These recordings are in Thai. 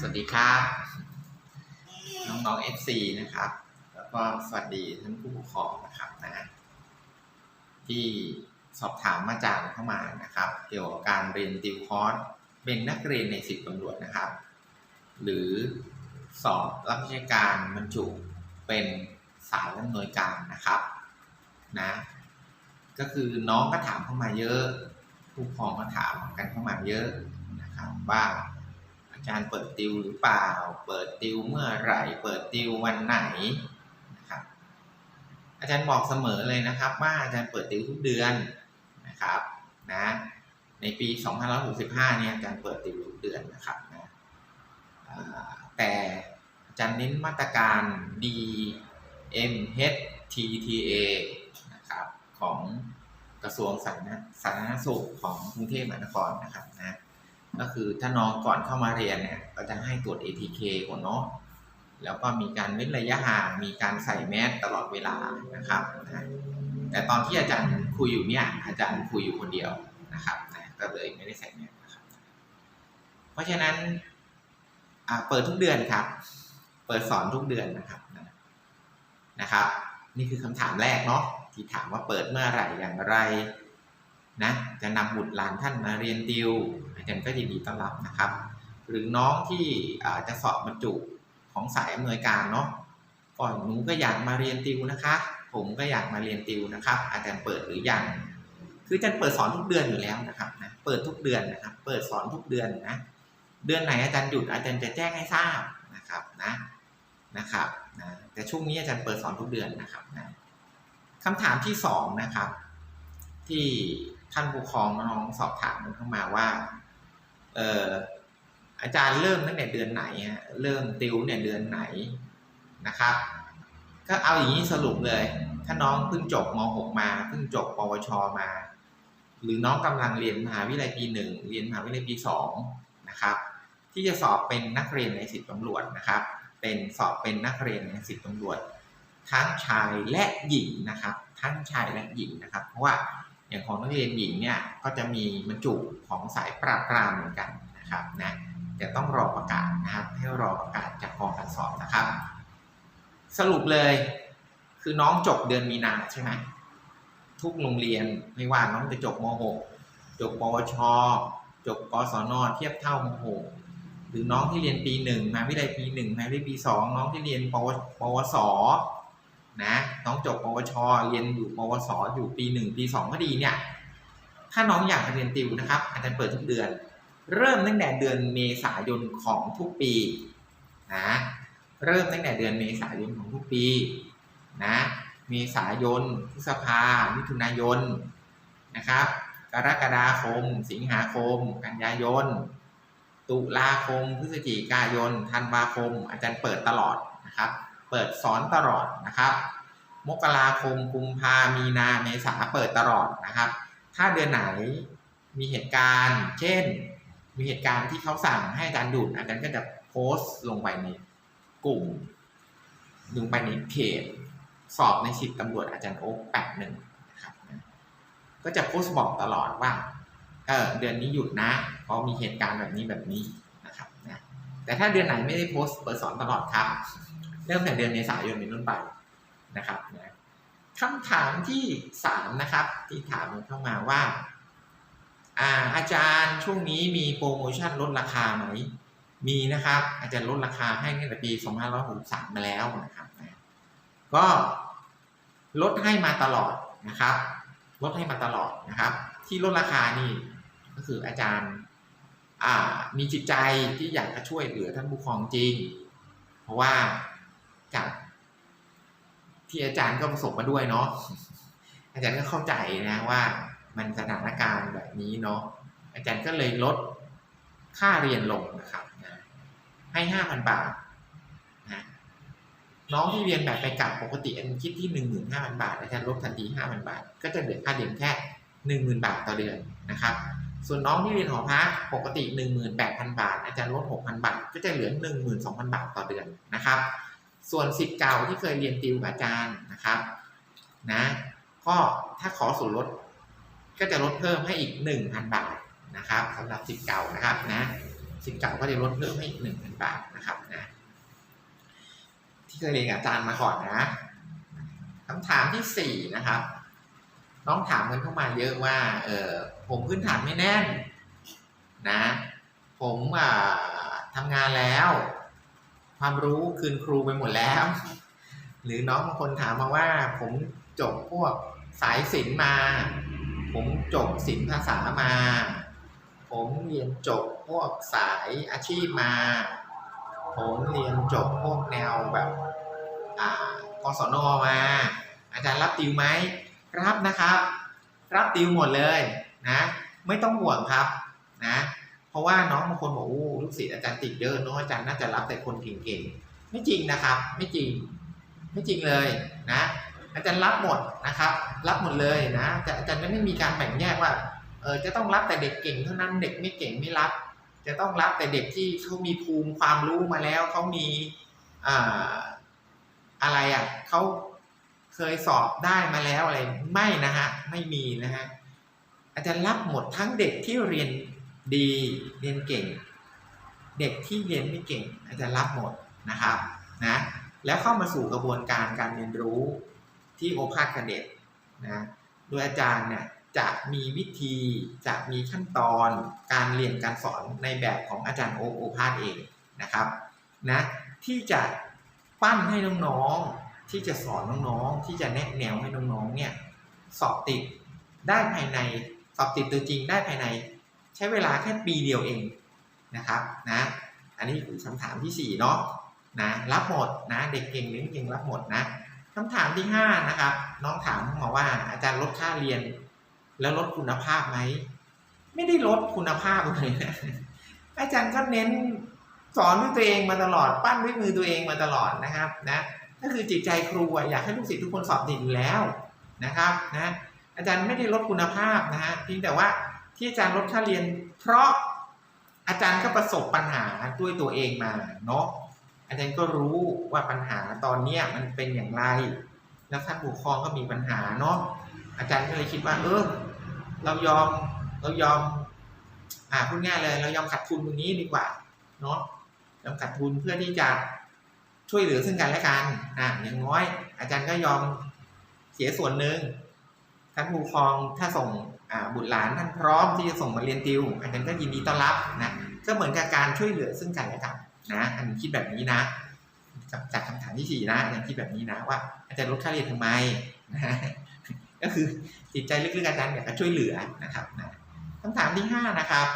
สวัสดีครับ น้องๆ FC นะครับ แล้วก็สวัสดีท่านผู้ปกครองนะครับนะที่สอบถามมาจากเข้ามานะครับ เกี่ยวกับการเรียนติวคอร์สเป็นนักเรียนในสิบตำรวจนะครับ หรือสอบรับราชการบรรจุเป็นสายอำนวยการนะครับนะก็คือน้องก็ถามเข้ามาเยอะ ผู้ปกครองก็ถามกันเข้ามาเยอะนะครับว่า อารเปิดติวหรือเปล่า เปิดติวเมื่อไหร่ เปิดติววันไหนนะครับ อาจารย์บอกเสมอเลยนะครับ ว่าอาจารย์เปิดติวทุกเดือนนะครับนะในปี 2565 เนี่ยอาจารย์เปิดติวทุกเดือนนะครับนะแต่อาจารย์เน้นมาตรการ DMHTTA นะครับของกระทรวงสาธารณสุขของกรุงเทพมหานครนะครับนะ ก็คือถ้าน้องก่อนเข้ามาเรียนเนี่ยก็จะให้ตรวจ ATK ก่อนเนาะแล้วก็มีการเว้นระยะห่างมีการใส่แมสตลอดเวลานะครับนะแต่ตอนที่อาจารย์คุยอยู่เนี่ยอาจารย์คุยอยู่คนเดียวนะครับนะก็เลยไม่ได้ใส่แมสนะครับเพราะฉะนั้นอ่าเปิดทุกเดือนครับ เปิดสอนทุกเดือนนะครับนะนะครับ นี่คือคำถามแรกเนาะที่ถามว่าเปิดเมื่อไหร่อย่างไร นะจะนำบุตรหลานท่านมาเรียนติวอาจารย์ก็ยินดีต้อนรับนะครับ หรือน้องที่จะสอบบรรจุของสายอำนวยการเนาะก่อนหนูก็อยากมาเรียนติวนะคะ ผมก็อยากมาเรียนติวนะครับ อาจารย์เปิดหรือยังคืออาจารย์เปิดสอนทุกเดือนอยู่แล้วนะครับนะเปิดทุกเดือนนะครับ เปิดสอนทุกเดือนนะเดือนไหนอาจารย์หยุดอาจารย์จะแจ้งให้ทราบนะครับนะนะครับนะแต่ช่วงนี้อาจารย์เปิดสอนทุกเดือนนะครับนะคำถามที่สองนะครับ ที่ ท่านผู้ปกครองน้องสอบถามเข้ามาว่าเอออาจารย์เริ่มตั้งแต่เดือนไหนฮะเริ่มติวเนี่ยเดือนไหนนะครับ ก็เอาอย่างนี้สรุปเลย ถ้าน้องเพิ่งจบม .6 มาเพิ่งจบปวชมา หรือน้องกำลังเรียนมหาวิทยาลัยปีหนึ่งเรียนมหาวิทยาลัยปีสองนะครับ ที่จะสอบเป็นนักเรียนในสิบตำรวจนะครับ เป็นสอบเป็นนักเรียนในสิบตำรวจ ทั้งชายและหญิงนะครับ ทั้งชายและหญิงนะครับ เพราะว่า อย่างของนักเรียนหญิงเนี่ยก็จะมีบรรจุของสายปราบปรามเหมือนกันนะครับนะจะต้องรอประกาศนะครับ ให้รอประกาศจากกองการสอบนะครับ สรุปเลยคือน้องจบเดือนมีนาใช่ไหมทุกโรงเรียนไม่ว่าน้องจะจบม .6 จบปวช จบกศนเทียบเท่าม .6 หรือน้องที่เรียนปีหนึ่งมาวิทยาลัยปีหนึ่งมาวิทยาลัยปีสองน้องที่เรียนปวปวส นะน้องจบปวช เรียนอยู่ปวส อยู่ปีหนึ่งปีสองก็ดีเนี่ย ถ้าน้องอยากเรียนติวนะครับ อาจารย์เปิดทุกเดือน เริ่มตั้งแต่เดือนเมษายนของทุกปีนะเริ่มตั้งแต่เดือนเมษายนของทุกปีนะเมษายนพฤษภามิถุนายนนะครับ กรกฎาคม สิงหาคม กันยายน ตุลาคม พฤศจิกายน ธันวาคม อาจารย์เปิดตลอดนะครับ เปิดสอนตลอดนะครับ มกราคมกุมภามีนาเมษาเปิดตลอดนะครับ ถ้าเดือนไหนมีเหตุการณ์ เช่น มีเหตุการณ์ที่เขาสั่งให้อาจารย์หยุดอาจารย์ก็จะโพสต์ลงไปในกลุ่มลงไปในเพจสอบในสิบตำรวจอาจารย์โอ๊คแปดหนึ่งนะครับ ก็จะโพสต์บอกตลอดว่า เออเดือนนี้หยุดนะ เพราะมีเหตุการณ์แบบนี้แบบนี้นะครับนะแต่ถ้าเดือนไหนไม่ได้โพสต์เปิดสอนตลอดครับ เริ่มแต่เดือนเมษายนเป็นต้นไปนะครับนะคำถามที่สามนะครับที่ถามเข้ามาว่าอ่าอาจารย์ช่วงนี้มีโปรโมชั่นลดราคาไหมมีนะครับอาจารย์ลดราคาให้ตั้งแต่ปี 2563 มาแล้วนะครับนะก็ลดให้มาตลอดนะครับ ลดให้มาตลอดนะครับ ที่ลดราคานี่ก็คืออาจารย์อ่ามีจิตใจที่อยากจะช่วยเหลือท่านผู้ปกครองจริง เพราะว่า จากที่อาจารย์ก็ประสบมาด้วยเนาะอาจารย์ก็เข้าใจนะว่ามันสถานการณ์แบบนี้เนาะอาจารย์ก็เลยลดค่าเรียนลงนะครับนะให้ห้าพันบาทนะน้องที่เรียนแบบไปกลับปกติอันคิดที่หนึ่งหมื่นห้าพันบาทอาจารย์ลดทันทีห้าพันบาท ก็จะเหลือค่าเรียนแค่หนึ่งหมื่นบาทต่อเดือนนะครับ ส่วนน้องที่เรียนหอพักปกติหนึ่งหมื่นแปดพันบาท อาจารย์ลดหกพันบาท ก็จะเหลือหนึ่งหมื่นสองพันบาทต่อเดือนนะครับ ส่วนสิทธิ์เก่าที่เคยเรียนติวกับอาจารย์นะครับนะก็ถ้าขอส่วนลดก็จะลดเพิ่มให้อีกหนึ่งพันบาทนะครับสำหรับสิทธิ์เก่านะครับนะสิทธิ์เก่าก็จะลดเพิ่มให้อีกหนึ่งพันบาทนะครับนะที่เคยเรียนอาจารย์มาก่อนนะคำถามที่สี่นะครับน้องถามกันเข้ามาเยอะว่าเออผมพื้นฐานไม่แน่นนะผมอ่าทำงานแล้ว ความรู้คืนครูไปหมดแล้ว หรือน้องบางคนถามมาว่า ผมจบพวกสายศิลป์มา ผมจบศิลป์ภาษามา ผมเรียนจบพวกสายอาชีพมา ผมเรียนจบพวกแนวแบบอ่ากศนมา อาจารย์รับติวไหมรับนะครับ รับติวหมดเลยนะ ไม่ต้องห่วงครับนะ ราะว่าน้องบางคนบอกโอ้ลูกศิษย์อาจารย์ติดเยอะน้องอาจารย์น่าจะรับแต่คนเก่งๆไม่จริงนะครับ ไม่จริง ไม่จริงเลยนะ อาจารย์รับหมดนะครับ รับหมดเลยนะแต่อาจารย์ไม่มีการแบ่งแยกว่าเออจะต้องรับแต่เด็กเก่งเท่านั้นเด็กไม่เก่งไม่รับ จะต้องรับแต่เด็กที่เขามีภูมิความรู้มาแล้วเขามีอ่าอะไรอะเขาเคยสอบได้มาแล้วอะไรไม่นะฮะไม่มีนะฮะอาจารย์รับหมดทั้งเด็กที่เรียน ดีเรียนเก่ง เด็กที่เรียนไม่เก่งอาจารย์รับหมดนะครับนะแล้วเข้ามาสู่กระบวนการการเรียนรู้ที่โอภาสกเด็ดนะโดยอาจารย์เนี่ยจะมีวิธีจะมีขั้นตอนการเรียนการสอนในแบบของอาจารย์โอโอภาสเองนะครับนะที่จะปั้นให้น้องๆ ที่จะสอนน้องๆ ที่จะแนะแนวให้น้องๆเนี่ยสอบติดได้ภายในสอบติดตัวจริงได้ภายใน ใช้เวลาแค่ปีเดียวเองนะครับนะอันนี้คือคำถามที่สี่เนาะนะรับหมดนะเด็กเก่งหรือไม่เก่งรับหมดนะคำถามที่ห้านะครับน้องถามมาว่าอาจารย์ลดค่าเรียน แล้วลดคุณภาพไหมไม่ได้ลดคุณภาพเลยนะอาจารย์ก็เน้นสอนด้วยตัวเองมาตลอดปั้นด้วยมือตัวเองมาตลอดนะครับนะก็คือจิตใจครูอะอยากให้ลูกศิษย์ทุกคนสอบติดอยู่แล้วนะครับนะอาจารย์ไม่ได้ลดคุณภาพนะฮะเพียงแต่ว่า ที่อาจารย์ลดค่าเรียน เพราะอาจารย์ก็ประสบปัญหาด้วยตัวเองมาเนาะอาจารย์ก็รู้ว่าปัญหาตอนเนี้ยมันเป็นอย่างไร แล้วท่านผู้ปกครองก็มีปัญหาเนาะอาจารย์ก็เลยคิดว่า เออ เรายอมเรายอม อ่าพูดง่ายเลย เรายอมขาดทุนตรงนี้ดีกว่าเนาะยอมขาดทุนเพื่อที่จะช่วยเหลือซึ่งกันและกันอ่าอย่างน้อย อาจารย์ก็ยอมเสียส่วนหนึ่งท่านผู้ปกครองถ้าส่ง บุตรหลานท่านพร้อมที่จะส่งมาเรียนติวอาจารย์ก็ยินดีต้อนรับนะก็เหมือนกับการช่วยเหลือซึ่งกันและกันนะอันนี้คิดแบบนี้นะจากจากคำถามที่สี่นะอาจารย์คิดแบบนี้นะว่าอาจารย์ลดค่าเรียนทำไมนะก็คือจิตใจลึกๆอาจารย์อยากจะช่วยเหลือนะครับนะคำถามที่ห้านะครับ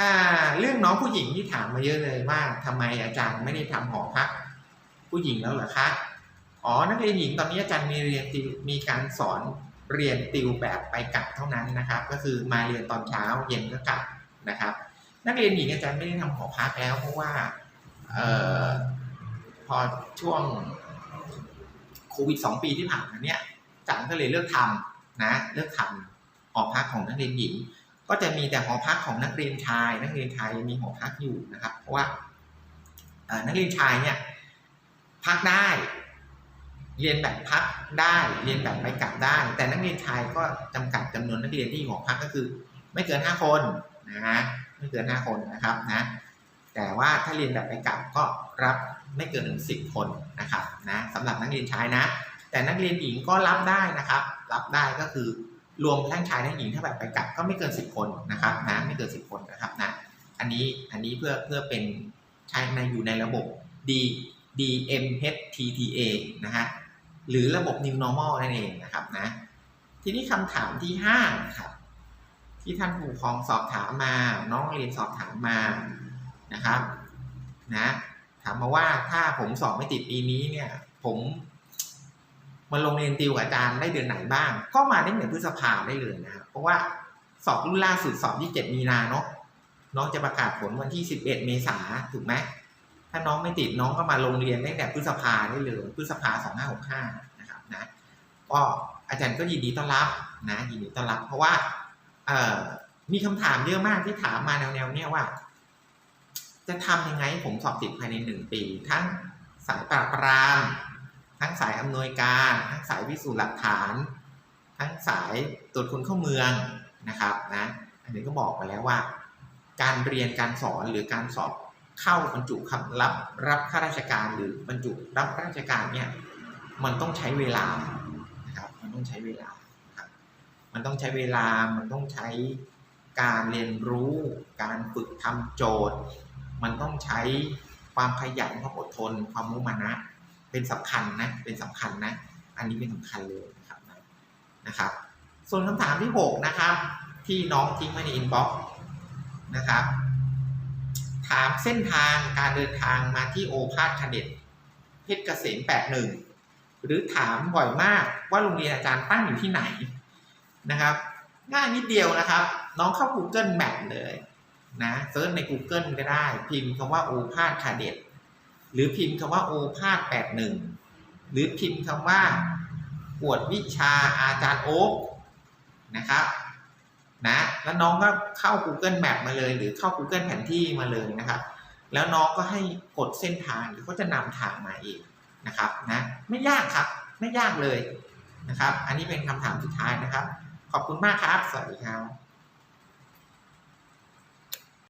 อ่าเรื่องน้องผู้หญิงที่ถามมาเยอะเลยว่าทำไมอาจารย์ไม่ได้ทำหอพักผู้หญิงแล้วเหรอคะอ๋อนักเรียนหญิงตอนนี้อาจารย์มีเรียนมีการสอน เรียนติวแบบไปกลับเท่านั้นนะครับ ก็คือมาเรียนตอนเช้าเย็นก็กลับนะครับ นักเรียนหญิงอาจารย์ไม่ได้ทำหอพักแล้ว เพราะว่าเอ่อพอช่วงโควิดสองปีที่ผ่านมาเนี่ยอาจารย์ก็เลยเลิกทำนะเลิกทำหอพักของนักเรียนหญิง ก็จะมีแต่หอพักของนักเรียนชาย นักเรียนชายมีหอพักอยู่นะครับ เพราะว่านักเรียนชายเนี่ยพักได้ เรียนแบบพักได้เรียนแบบไปกลับได้ แต่นักเรียนชายก็จำกัดจำนวนนักเรียนที่หอพักก็คือ ไม่เกินห้าคนนะฮะไม่เกินห้าคนนะครับนะแต่ว่าถ้าเรียนแบบไปกลับก็รับไม่เกินสิบคนนะครับนะสำหรับนักเรียนชายนะ แต่นักเรียนหญิงก็รับได้นะครับ รับได้ก็คือรวมทั้งชายทั้งหญิงถ้าแบบไปกลับก็ไม่เกินสิบคนนะครับนะไม่เกินสิบคนนะครับนะอันนี้อันนี้เพื่อเพื่อเป็นใช้ในอยู่ในระบบ D DMHTTA นะฮะ หรือระบบ New Normal นั่นเองนะครับนะทีนี้คำถามที่ห้าครับที่ท่านผู้ปกครองสอบถามมา น้องเรียนสอบถามมานะครับนะถามมาว่าถ้าผมสอบไม่ติดปีนี้เนี่ย ผมมาลงเรียนติวกับอาจารย์ได้เดือนไหนบ้าง ก็มาได้เหมือนพฤษภาได้เลยนะครับเพราะว่าสอบรุ่นล่าสุดสอบที่เจ็ดมีนาเนาะน้องจะประกาศผลวันที่สิบเอ็ดเมษาถูกไหม ถ้าน้องไม่ติดน้องก็มาลงเรียนตั้งแต่พฤษภาได้เลยพฤษภาสองห้าหกห้านะครับนะก็อาจารย์ก็ยินดีต้อนรับนะยินดีต้อนรับ เพราะว่าเอ่อมีคำถามเยอะมากที่ถามมาแนวๆเนี่ยว่า จะทำยังไงผมสอบติดภายในหนึ่งปี ทั้งสายปราบปราม ทั้งสายอำนวยการ ทั้งสายพิสูจน์หลักฐาน ทั้งสายตรวจคนเข้าเมืองนะครับนะอันนี้ก็บอกไปแล้วว่า การเรียนการสอนหรือการสอบ เข้าบรรจุคำรับรับข้าราชการหรือบรรจุรับราชการเนี่ยมันต้องใช้เวลานะครับมันต้องใช้เวลาครับมันต้องใช้เวลามันต้องใช้การเรียนรู้ การฝึกทำโจทย์ มันต้องใช้ความขยันความอดทน ความมุ่งมั่นนะเป็นสำคัญนะเป็นสำคัญนะ อันนี้เป็นสำคัญเลยนะครับนะนะครับ ส่วนคำถามที่ 6 นะครับ ที่น้องทิ้งไว้ในอินบ็อกซ์นะครับ ถามเส้นทางการเดินทางมาที่โอภาสคเด็ดเพชรเกษม81 หรือถามบ่อยมากว่าโรงเรียนอาจารย์ตั้งอยู่ที่ไหนนะครับ ง่ายนิดเดียวนะครับ น้องเข้า Google Map เลยนะเซิร์ชใน Google ก็ได้ พิมพ์คำว่าโอภาสคเด็ดหรือพิมพ์คำว่าโอภาส81 หรือพิมพ์คำว่ากวดวิชาอาจารย์โอ๊กนะครับ นะแล้วน้องก็เข้า Google Map มาเลย หรือเข้า Google แผนที่มาเลยนะครับ แล้วน้องก็ให้กดเส้นทางหรือเขาจะนำทางมาเองนะครับนะไม่ยากครับไม่ยากเลยนะครับ อันนี้เป็นคำถามสุดท้ายนะครับ ขอบคุณมากครับ สวัสดีครับ